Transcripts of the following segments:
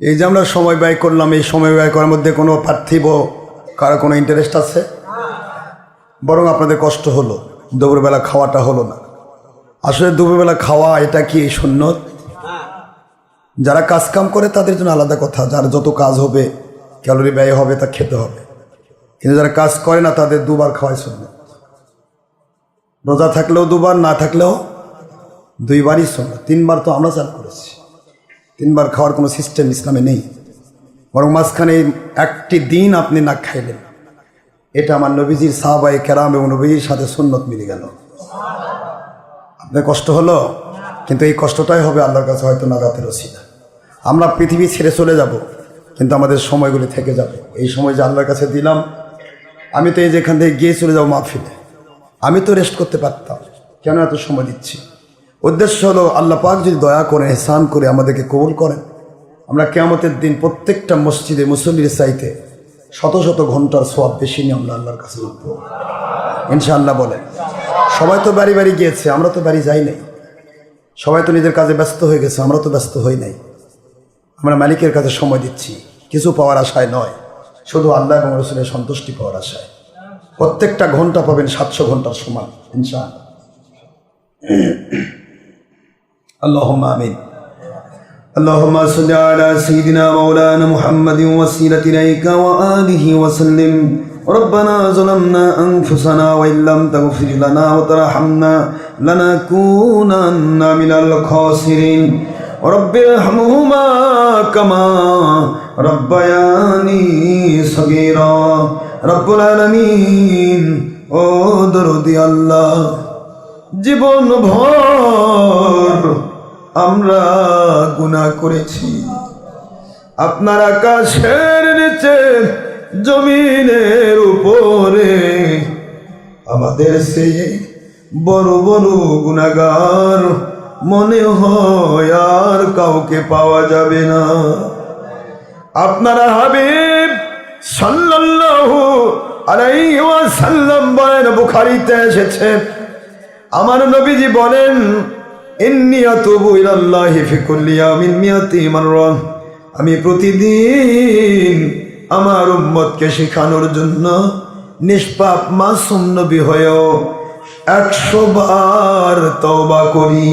এই যে আমরা সময় ব্যয় করলাম, এই সময় ব্যয় করার মধ্যে কোনো পার্থিব কারও কোনো ইন্টারেস্ট আছে? বরং আপনাদের কষ্ট হলো, দুপুরবেলা খাওয়াটা হলো না। আসলে দুপুরবেলা খাওয়া, এটা কি সুন্নত? যারা কাজ কাম করে তাদের জন্য আলাদা কথা, যার যত কাজ হবে, ক্যালোরি ব্যয় হবে, তা খেতে হবে। কিন্তু যারা কাজ করে না, তাদের দুবার খাওয়াই সুন্নত। রোজা থাকলেও দুবার, না থাকলেও দুইবারই সুন্নত। তিনবার তো আমরা চালু করেছি। তিনবার খাওয়ার কোনো সিস্টেম ইসলামে নেই। বরং মাঝখানে একটি দিন আপনি না খাইলেন। এটা আমার নবীজির সাহাবাই কেরাম এবং নবীজির সাথে সুন্নত মিলে গেল। আপনার কষ্ট হলো? কিন্তু এই কষ্টটাই হবে আল্লাহর কাছে হয়তো নাজাতের রসিদা আমরা পৃথিবী ছেড়ে চলে যাব, কিন্তু আমাদের সময়গুলি থেকে যাবে। এই সময় যে আল্লাহর কাছে দিলাম, আমি তো এই যেখান থেকে গিয়ে চলে যাব মাহফিলে। আমি তো রেস্ট করতে পারতাম। কেন এত সময় দিচ্ছি? উদ্দেশ্য হলো আল্লাহ পাক যদি দয়া করে, এহসান করে আমাদেরকে কবুল করেন। আমরা কেয়ামতের দিন প্রত্যেকটা মসজিদে মুসল্লির চাইতে শত শত ঘণ্টার সোয়াব বেশি নিয়ে আমরা আল্লাহর কাছে উঠবো ইনশাআল্লাহ বলেন। সবাই তো বাড়ি বাড়ি গিয়েছে, আমরা তো বাড়ি যাই নাই। সবাই তো নিজের কাজে ব্যস্ত হয়ে গেছে, আমরা তো ব্যস্ত হই নাই। আমরা মালিকের কাছে সময় দিচ্ছি, কিছু পাওয়ার আশায় নয়। শুধু আল্লাহ এবং রসুলের সন্তুষ্টি পাওয়ার আশায়। প্রত্যেকটা ঘণ্টা পাবেন সাতশো ঘণ্টার সমান, ইনশাআল্লাহ। اللهم آمين اللهم صل على سيدنا مولانا محمد وسيلة إليك وآله وسلم ربنا ظلمنا أنفسنا وإن لم تغفر لنا وترحمنا لنكونن من الخاسرين رب ارحمهما كما ربياني صغيرا رب العالمين ও দরদি আল্লাহ জীবন ভর আমরা গুনাহ করেছি। আপনার আকাশের নিচে, জমিনের উপরে। আমাদের সে বড় বড় গুণাগার মনে হয় আর কাউকে পাওয়া যাবে না। আপনারা হাবিব সাল্লাল্লাহু আলাইহি ওয়াসাল্লাম বলেন, বুখারীতে এসেছে। আমার নবীজি বলেন আমি প্রতিদিন আমার উম্মতকে শেখানোর জন্য নিষ্পাপ মাসুম নবী হয়েও একশো বার তওবা করি।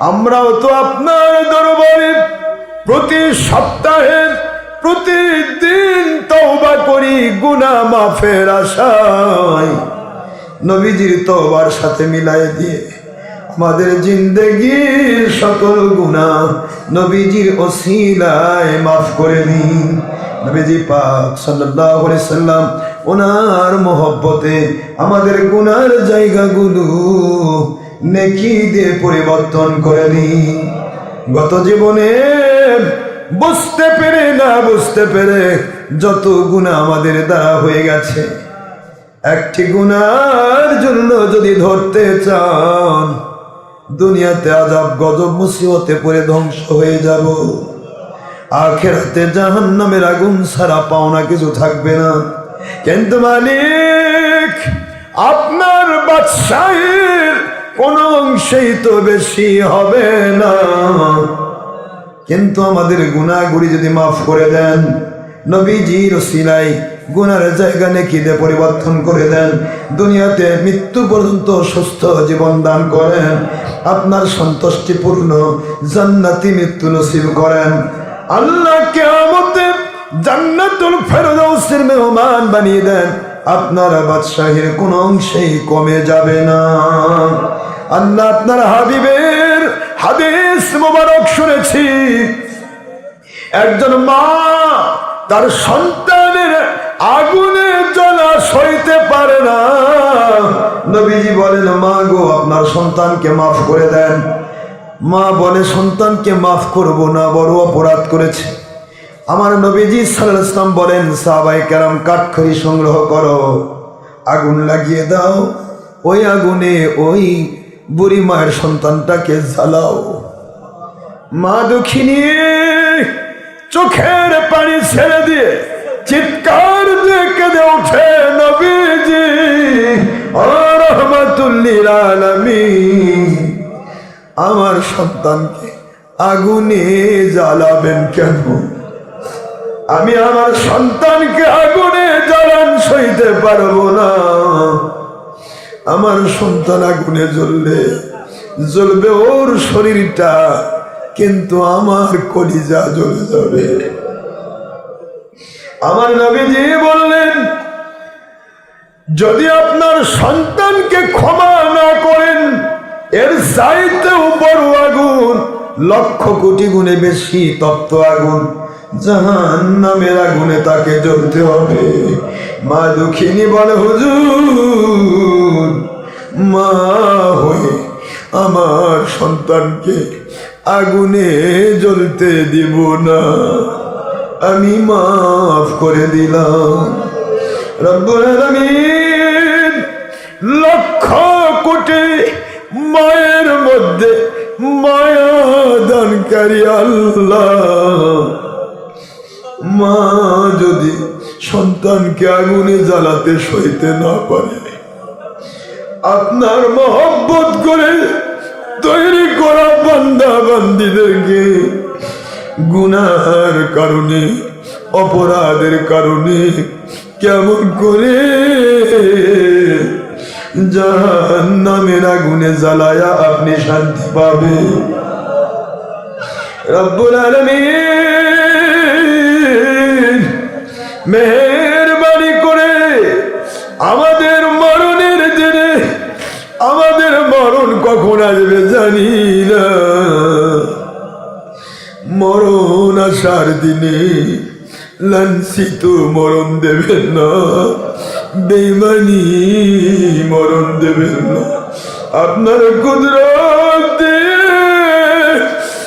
আমরাও তো আপনার দরবারে প্রতি সপ্তাহে প্রতিদিন তওবা করি গুনা মাফের আশায়। নবীজির তওবার সাথে মিলাই দিয়ে আমাদের জিন্দগির সকল গুণা নবীজির ওসিলায় মাফ করে দিন। নবীজি পাক সাল্লাল্লাহু আলাইহি সাল্লাম ওনার মহব্বতে আমাদের গুনার জায়গাগুলো নেকি দিয়ে পরিবর্তন করে দিন গত জীবনে বুঝতে পেরে না বুঝতে পেরে যত গুণা আমাদের দ্বারা হয়ে গেছে, একটি গুনার জন্য যদি ধরতে চান দুনিয়াতে আজাব, গজব, মুসিবতে পড়ে ধ্বংস হয়ে যাব। আখেরাতে জাহান নামের আগুন সারা পাওনা কিছু থাকবে না। কিন্তু মালিক, আপনার বাদশাহের কোন অংশেই তো বেশি হবে না। কিন্তু আমাদের গুণাগুড়ি যদি মাফ করে দেন, নবীজির সিলাই গুনার জায়গা নেকিতে পরিবর্তন করে দেন। দুনিয়াতে মৃত্যু পর্যন্ত সুস্থ জীবন দান করেন। আপনার সন্তুষ্টিপূর্ণ জান্নাতি মৃত্যু নসিব করেন। আল্লাহ কেমতে জান্নাতুল ফেরদৌসের মেহমান বানিয়ে দেন। আপনার বাদশাহীর কোন অংশেই কমে যাবে না। আল্লাহ আপনার হাবিবের হাদিস মোবারক শুনেছি। একজন মা তার সন্তানের আগুনে জ্বলা সইতে পারে না। নবীজি বলেন, মা গো, আপনার সন্তানকে মাফ করে দেন। মা বলে, সন্তানকে মাফ করব না, বড় অপরাধ করেছে। আমার নবীজি সাল্লাহ ইসলাম বলেন সাহাবাই কেরাম, কাঠখড়ি সংগ্রহ করো, আগুন লাগিয়ে দাও, ওই আগুনে ওই বুড়ি মায়ের সন্তানটাকে জ্বালাও। মা দুঃখিনী, চোখের পানি ছেড়ে দিয়ে চিৎকার আমার সন্তানকে আগুনে জ্বালাবেন কেন? আমি আমার সন্তানকে আগুনে জ্বালান সইতে পারব না। আমার সন্তান আগুনে জ্বললে জ্বলবে ওর শরীরটা, কিন্তু আমার কলিজা জ্বলে যাবে। আমার নবীজি বললেন যদি আপনার সন্তানকে ক্ষমা না করেন, এর চাইতেও বড় আগুন, লক্ষ কোটি গুণে বেশি তপ্ত আগুন। জাহান নামের আগুনে তাকে জ্বলতে হবে। মা দুঃখিনী বলে, হুজুর, মা হয়ে আমার সন্তানকে আগুনে জ্বলতে দিব না। আমি মাফ করে দিলাম। রব্বুল লক্ষ কোটি মায়ের মধ্যে মায়া দানকারী আল্লাহ। মা যদি সন্তানকে আগুনে জ্বালাতে সইতে না পারে, আপনার মহব্বত করে তৈরি করা বান্দা বান্দিদেরকে গুনার কারণে, অপরাধের কারণে কেমন করে জাহান নামের আগুনে জ্বালায়া আপনি শান্তি পাবে রব্বুল আলমিন মেহরবানি করে আমাদের মরণের দিনে আমাদের মরণ কখন আসবে জানি না। মরণ আসার দিনে লাঞ্ছিত মরণ দেবেন না। বেমানি মরণ দেবেন না। আপনার কুদরত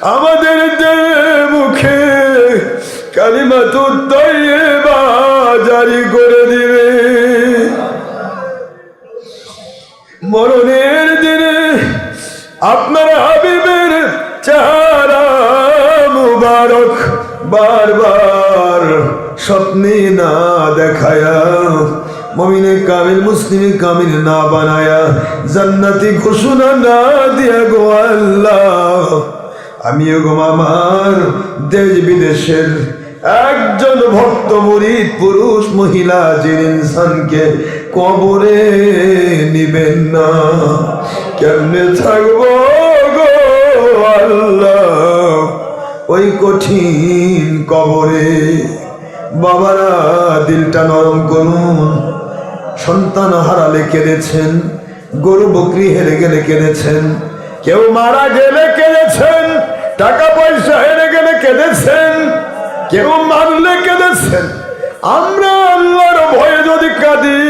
আমাদের মুখে কালিমা তো জারি করে দিবে। মরণের স্বপ্নে না দেখায়া, মমিনে কামিল, মুসলিমে কামিল না বানায়া, জান্নাতি ঘোষণা না দিয়া গো আল্লাহ। আমিও গো আমার দেশ বিদেশের একজন ভক্ত মুরিদ পুরুষ মহিলা যে ইনসানকে কবরে নিবেন না। কেমনে থাকব গো আল্লাহ? ওই কঠিন কবরে বাবারা, দিলটা নরম করুন। সন্তান হারালে কেঁদেছেন গরু বকরি হেরে গেলে কেঁদেছেন। কেউ মারা গেলে কেঁদেছেন, টাকা পয়সা হেরে গেলে কেঁদেছেন। কেউ মারলে কেঁদেছেন, আমরা আল্লাহর ভয়ে যদি কাঁদি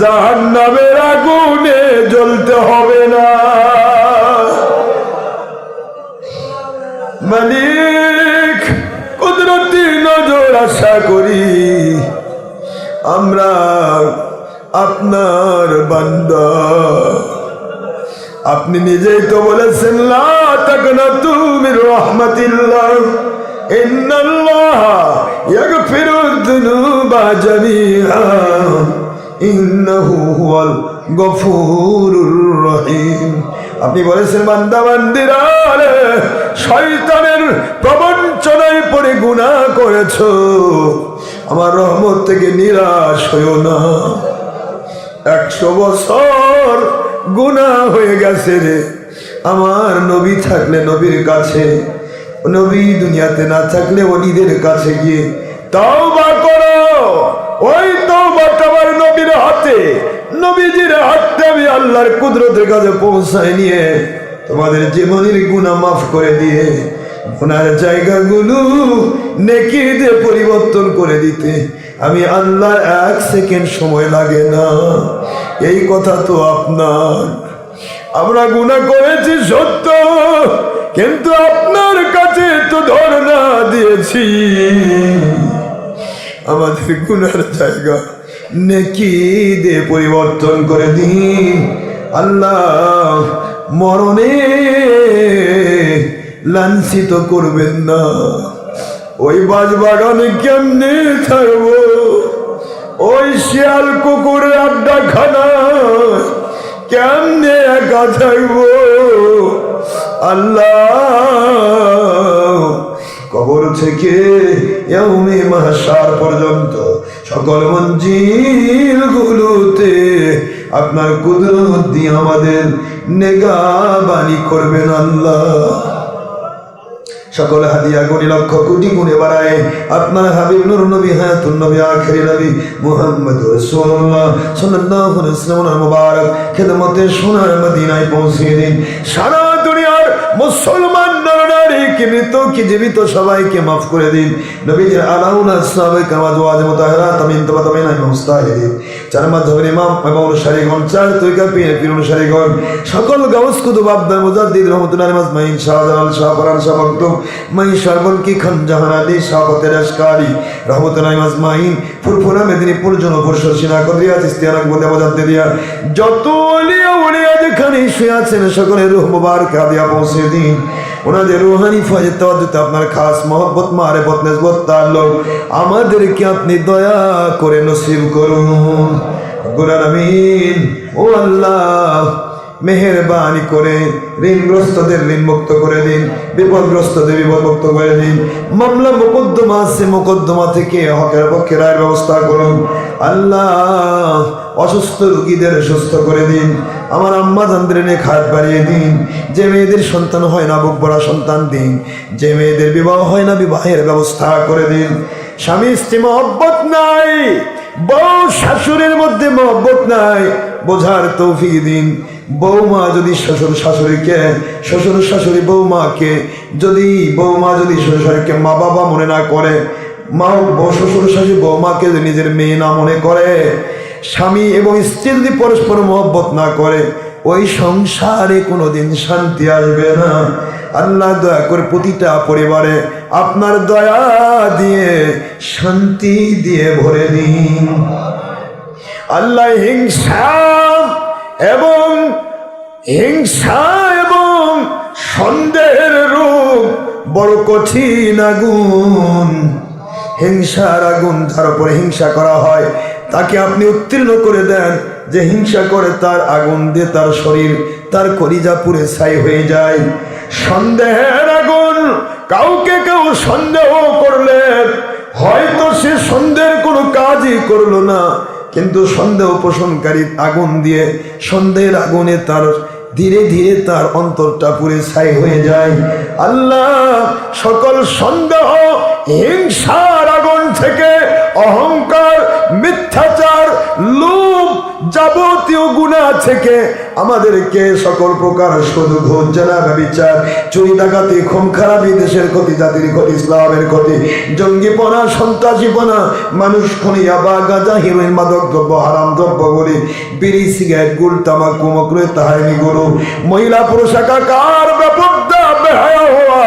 জাহান নামের আগুনে জ্বলতে হবে না। নজর আশা করি আমরা আপনার বান্দা। আপনি নিজেই তো বলেছেন তুমি রহমাতিল্লাহ ইন্নাহু হুয়াল গফুরুর রহিম। আপনি বলেছেন বান্দা বান্দিরা রে, শয়তানের প্রবঞ্চনায় পড়ে গুনাহ করেছ। আমার রহমত থেকে নিরাশ হইও না। একশো বছর গুণা হয়ে গেছে রে। আমার নবী থাকলে নবীর কাছে নবী দুনিয়াতে না থাকলে অলিদের কাছে গিয়ে তাও বা করো। ওই তো আমার নবীর হাতে। নবীজির হাতে আমি আল্লাহর কুদরতের কাছে পৌঁছায় নিয়ে তোমাদের জীবনের গুণা মাফ করে দিয়ে গুনার জায়গাগুলো নেকি দিয়ে পরিবর্তন করে দিতে। আমি আল্লাহর এক সেকেন্ড সময় লাগে না। এই কথা তো আপনার। আমরা গুণা করেছি সত্য, কিন্তু আপনার কাছে তো ধর্ণা দিয়েছি। আমাদের গুনার জায়গা নেকি দিয়ে পরিবর্তন করে দিন। আল্লাহ মরণে লাঞ্ছিত করবেন না। ওই বাজ বাগানে কেমনে থাকব? ওই শিয়াল কুকুরের আড্ডা খানা কেমনে একা থাকব? আল্লাহ কবর থেকে ইয়াউমে মাহশার পর্যন্ত সকল মঞ্জিল গুলোতে আপনার কুদরত দিয়ে আমাদের নেগাবানি করবেন আল্লাহ। সকল হাদিয়া কোটি লক্ষ কোটি গুণে বাড়ায় আপনার হাবিব নুর নবী, হায়াতুন নবী, আখেরি নবী মুহাম্মদ রাসূলুল্লাহ সাল্লাল্লাহু আলাইহি মুবারক খেদমতে সোনার মদিনায় পৌঁছিয়ে দিন। সারা দুনিয়ার মুসলমান নরনারীকে মৃত কি জীবিত সবাইকে মাফ করে দিন। নবীজির আলাউনা সাহাবে কামাজ ওয়াজ মুতাহহারা তামিন তবা তামিনা মুস্তাহিদিন। চার মাধ্যমের ইমাম এবং অনুসারীগণ, চার তরিকা পীর পীর অনুসারীগণ, সকল গাউস কুতুব আব্দুল মুজাদ্দিদ রহমতুল্লাহ মাজমাইন শাহজালাল শাহ ফরান শাহ, মকতুম মাই সরবল কি খান জাহান আলী, শাহ ফতের আশকারি, রহমতুল্লাহ মাজমাইন ফুরফুরা মেদিনীপুর, জনপুর শর্ষিনা কদরিয়া চিস্তিয়ানা বলে মুজাদ্দিদিয়া যত ওলিয়া ওলিয়া যেখানে শুয়ে আছেন, সকলের রুহ মুবারক হাদিয়া পৌঁছে দিন। ওনাদের রুহানি ফজে তওয়াজুতে আপনার খাস মহব্বত মারে বতনেসবত তাল্লুক আমাদেরকে আপনি দয়া করে নসিব করুন। রব্বুল আলামিন, ও আল্লাহ, মেহেরবানি করে ঋণগ্রস্তদের ঋণ মুক্ত করে দিন, বিপদগ্রস্তদের বিপদ মুক্ত করে দিন। মামলা মোকদ্দমা আছে, মোকদ্দমা থেকে হকের পক্ষে রায়ের ব্যবস্থা করুন। আল্লাহ অসুস্থ রুগীদের সুস্থ করে দিন। আমার আম্মা জানদের নিয়ে খাত বাড়িয়ে দিন। যে মেয়েদের সন্তান হয় না, বুক বড়া সন্তান দিন। যে মেয়েদের বিবাহ হয় না, বিবাহের ব্যবস্থা করে দিন। স্বামী স্ত্রী মহব্বত নাই, বউ শাশুড়ির মধ্যে মহব্বত নাই, বোঝার তৌফিক দিন। বৌমা যদি শ্বশুর শাশুড়িকে, শ্বশুর শাশুড়ি বৌমাকে যদি বৌমা যদি শ্বশুর শাশুড়িকে মা বাবা মনে না করে, মা শ্বশুর শাশুড়ি বৌমাকে নিজের মেয়ে না মনে করে স্বামী এবং স্ত্রী যদি পরস্পর মহব্বত না করে, ওই সংসারে কোনোদিন শান্তি আসবে না। আল্লাহ দয়া করে প্রতিটা পরিবারে আপনার দয়া দিয়ে শান্তি দিয়ে ভরে দিন আল্লাহ হিংসা এবং হিংসা এবং সন্দেহের রূপ বড় কঠিন আগুন। হিংসার আগুন যার উপরে হিংসা করা হয় তাকে আপনি উত্তীর্ণ করে দেন যে হিংসা করে তার আগুন দিয়ে তার শরীর তার কলিজা পুরে ছাই হয়ে যায়। সন্দেহের আগুন কাউকে কেউ সন্দেহ করলে, হয়তো সে সন্দেহের কোনো কাজই করল না, কিন্তু সন্দেহ পোষণকারী আগুন দিয়ে সন্দেহের আগুনে তার ধীরে ধীরে তার অন্তরটা পুরে ছাই হয়ে যায়। আল্লাহ, সকল সন্দেহ আগুন থেকে অহংকার, মিথ্যাচার, লোভ যাবতীয় গুণা থেকে আমাদেরকে সকল প্রকার শুধু ঘোষ বিচার চুরি, ডাকাতি খুন খারাপি দেশের ক্ষতি, জাতির ক্ষতি, ইসলামের ক্ষতি, জঙ্গিপনা, সন্ত্রাসীপনা, মানুষ খুনিয়া বা গাঁজা, হিরোইন, মাদক দ্রব্য, হারাম দ্রব্য বলি বিড়ি, সিগারেট, গুল, তামাক কুমকরে তাহাইনি, গরু, মহিলা, পুরুষ, একাকার ব্যাপকতা বেহায়া হওয়া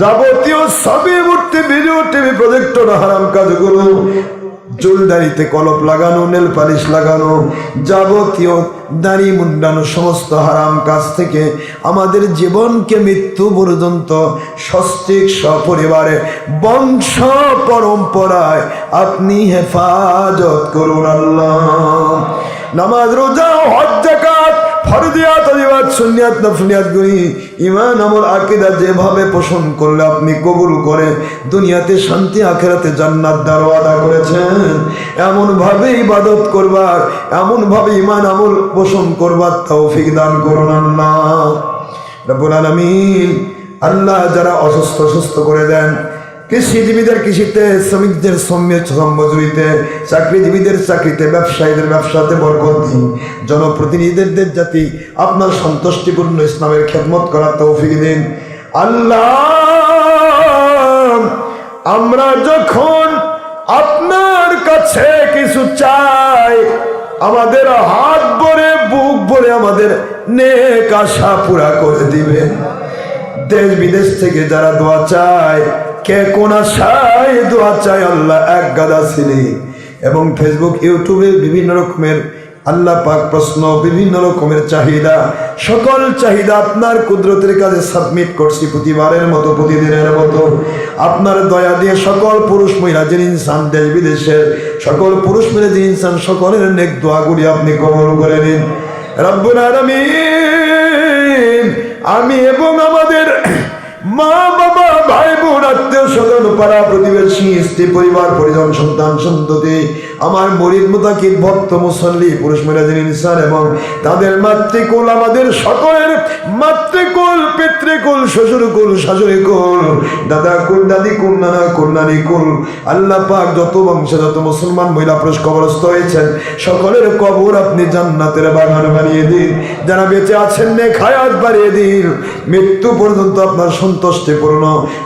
যাবতীয় সবই মূর্তি, ভিডিও, টিভি প্রজেক্টর হারাম কাজগুলো চুলদাড়িতে কলপ লাগানো, নেল পালিশ লাগানো, যাবতীয় দাড়ি মুন্ডানো, সমস্ত হারাম কাজ থেকে আমাদের জীবনকে মৃত্যু পর্যন্ত সস্তিক সপরিবারে বংশ পরম্পরায় আপনি হেফাজত করুন আল্লাহ। নামাজ, রোজা, হজ জাকাত ফরদিয়াত অজিবাত সুনিয়াত নফলিয়াত গুলি ইমান আমল, আকিদা যেভাবে পোষণ করলে আপনি কবুল করে দুনিয়াতে শান্তি, আখেরাতে জান্নাত দ্বার আদা করেছেন। এমন ভাবে ইবাদত করবার এমন ভাবে ইমান আমল পোষণ করবার তৌফিক দান করুন আল্লাহ। রব্বুল আলামিন, আল্লাহ যারা অসুস্থ সুস্থ করে দেন কৃষিজীবীদের কৃষিতে, শ্রমিকদের মজুরিতে চাকরিজীবীদের চাকরিতে, ব্যবসায়ীদের ব্যবসাতে বরকত দিন। জনপ্রতিনিধিদের জাতি, আপনার সন্তুষ্টিপূর্ণ ইসলামের খেদমত করার তৌফিক দিন। আল্লাহ, আমরা যখন আপনার কাছে কিছু চাই, আমাদের হাত ভরে, বুক ভরে আমাদের নেক আশা পুরা করে দিবেন। দেশ বিদেশ থেকে যারা দোয়া চায় কে কোন আল্লাহ, এক গাদা ছিলি এবং ফেসবুক ইউটিউবে বিভিন্ন রকমের আল্লাহ পাক প্রশ্ন, বিভিন্ন রকমের চাহিদা। সকল চাহিদা আপনার কুদরতের কাছে সাবমিট করছি প্রতিবারের মতো, প্রতিদিনের মতো। আপনার দয়া দিয়ে সকল পুরুষ মহিলা যে ইনসান দেশ বিদেশের সকল পুরুষ মহিলা যে ইনসান, সকলের নেক দোয়াগুলি আপনি কবল করে নিন। রব্বুল আলামিন, আমি এবং আমাদের মা বাবা ভাই বোন আত্মীয় স্বজন পাড়া প্রতিবেশী স্ত্রী পরিবার পরিজন সন্তান সন্ততি আমার মরিদ মোতাকিদ ভক্ত মুসল্লি, পুরুষ মেরাজিন ইনসান এবং তাদের মাতৃকুল, আমাদের সকলের মাতৃকুল, পিতৃকুল, শ্বশুরকুল, শাশুড়িকুল দাদা কুল দাদি কুল নানা কুল নানি কুল আল্লাহ পাক যত বংশে, যত মুসলমান, মহিলা, পুরুষ কবরস্থ হয়েছেন, সকলের কবর আপনি জান্নাতের বাগান বানিয়ে দিন। যারা বেঁচে আছেন নে খায়াত বাড়িয়ে দিন। মৃত্যু পর্যন্ত আপনার সন্তুষ্টিপূর্ণ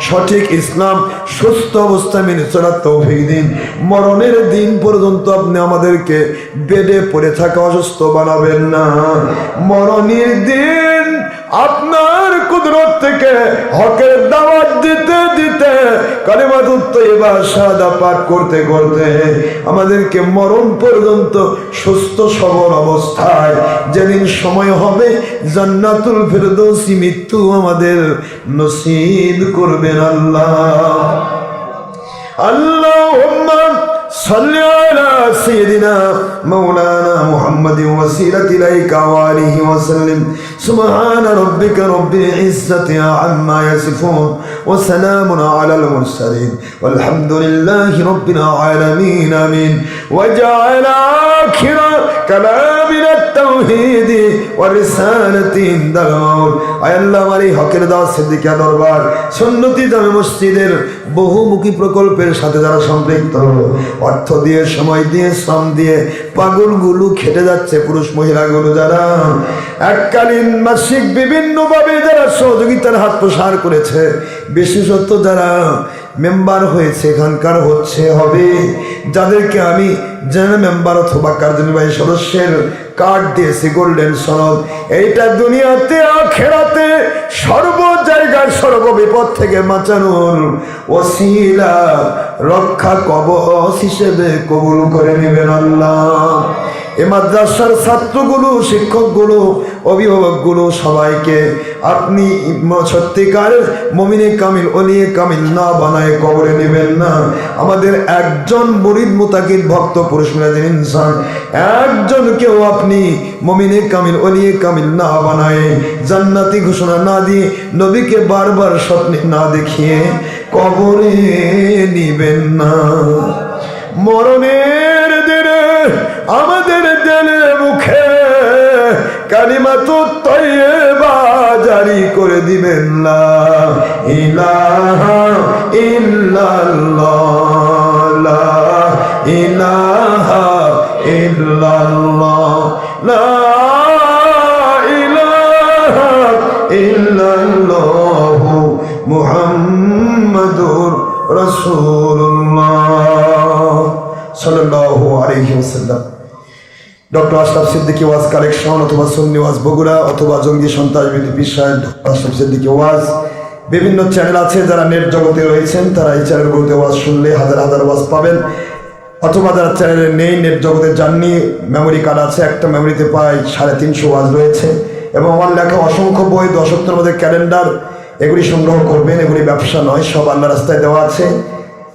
সঠিক ইসলাম, সুস্থ অবস্থা মেনে চলার তৌফিক দিন। মরণের দিন পর্যন্ত পর্যন্ত আপনি আমাদেরকে বেডে পড়ে থাকা অসুস্থ বানাবেন না। মরণের দিন আপনার কুদরত থেকে হকের দাওয়াত দিতে দিতে করতে করতে আমাদেরকে মরণ পর্যন্ত সুস্থ সবল অবস্থায় যেদিন সময় হবে জান্নাতুল ফেরদৌসি মৃত্যু আমাদের করবেন আল্লাহ। আল্লাহ صل على سيدنا مولانا محمد وسيلة إليك وآله وسلم. سبحان ربك رب العزة عما يصفون وسلام على المرسلين. والحمد لله رب العالمين آمين. وجعل آخر كلامنا التوحيد والرسالة عند الموت আল্লাহ আমার বহুমুখী প্রকল্পের সাথে যারা সম্পৃক্ত, অর্থ দিয়ে, সময় দিয়ে, শ্রম দিয়ে পাগলগুলো খেটে যাচ্ছে পুরুষ মহিলাগুলো যারা। এককালীন মাসিক বিভিন্নভাবে যারা সহযোগিতার হাত প্রসার করেছে, বিশেষত যারা মেম্বার হয়েছে, এখানকার হচ্ছে, হবে। যাদেরকে আমি জেনারেল মেম্বার অথবা কার্যনির্বাহী সদস্যের কার্ড দিয়েছি গোল্ডেন সনদ এইটা দুনিয়াতে, আখেরাতে সর্ব জায়গার সর্ব বিপদ থেকে বাঁচানোর ওসিলা, রক্ষা, কবচ হিসেবে কবুল করে নেবেন আল্লাহ। এ মাদ্রাসার ছাত্রগুলো, শিক্ষকগুলো, অভিভাবকগুলো, সবাইকে আপনি সত্যিকারের মমিনে কামিল, অলিয়ে কামিল না বানায় কবরে নেবেন না। আমাদের একজন মরিদ মোতাকিদ ভক্ত পুরুষ মিরাজের ইনসান একজনকেও আপনি মমিনে কামিল, অলিয়ে কামিল না বানায় জান্নাতি ঘোষণা না দিয়ে নবীকে বারবার স্বপ্নে না দেখিয়ে কবরে নিবেন না। মরণের দিনে আমাদের দেনে মুখে কালিমা তো তৈবা জারি করে দিবেন না। ইলাহা ইল্লাল্লাহ। আশরাফ সিদ্দিকী ওয়াজ কালেকশন অথবা সুন্নি ওয়াজ বগুড়া অথবা জঙ্গি সন্ত্রাস বিধি সাহেব, আশরাফ সিদ্দিকী ওয়াজ। বিভিন্ন চ্যানেল আছে যারা নেট জগতে রয়েছেন, তারা এই চ্যানেলগুলোতে ওয়াজ শুনলে হাজার হাজার ওয়াজ পাবেন। অথবা যারা চ্যানেলে নেই নেট জগতে যাননি মেমোরি কার্ড আছে, একটা মেমোরিতে সাড়ে তিনশো ওয়াজ রয়েছে। এবং আমার লেখা অসংখ্য বই দশকের মধ্যে ক্যালেন্ডার এগুলি সংগ্রহ করবেন, এগুলি ব্যবসা নয়, সব আল্লাহ রাস্তায় দেওয়া আছে।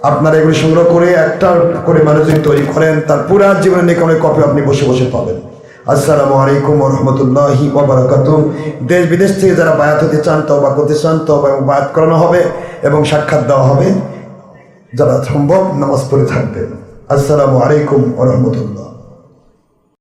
আপনারা এগুলি সংগ্রহ করে একটা করে মানুষ তৈরি করেন, তার পুরা জীবনের নিকামের কপি আপনি বসে বসে পাবেন। আসসালামু আলাইকুম রহমতুল্লাহি ওবরাকাত দেশ বিদেশ থেকে যারা বায়াত হতে চান তো বা করতে চান তো এবং বায়াত করানো হবে এবং সাক্ষাৎ দেওয়া হবে, যারা সম্ভব নামাজ পড়ে থাকবেন। আসসালামু আলাইকুম রহমতুল্লাহ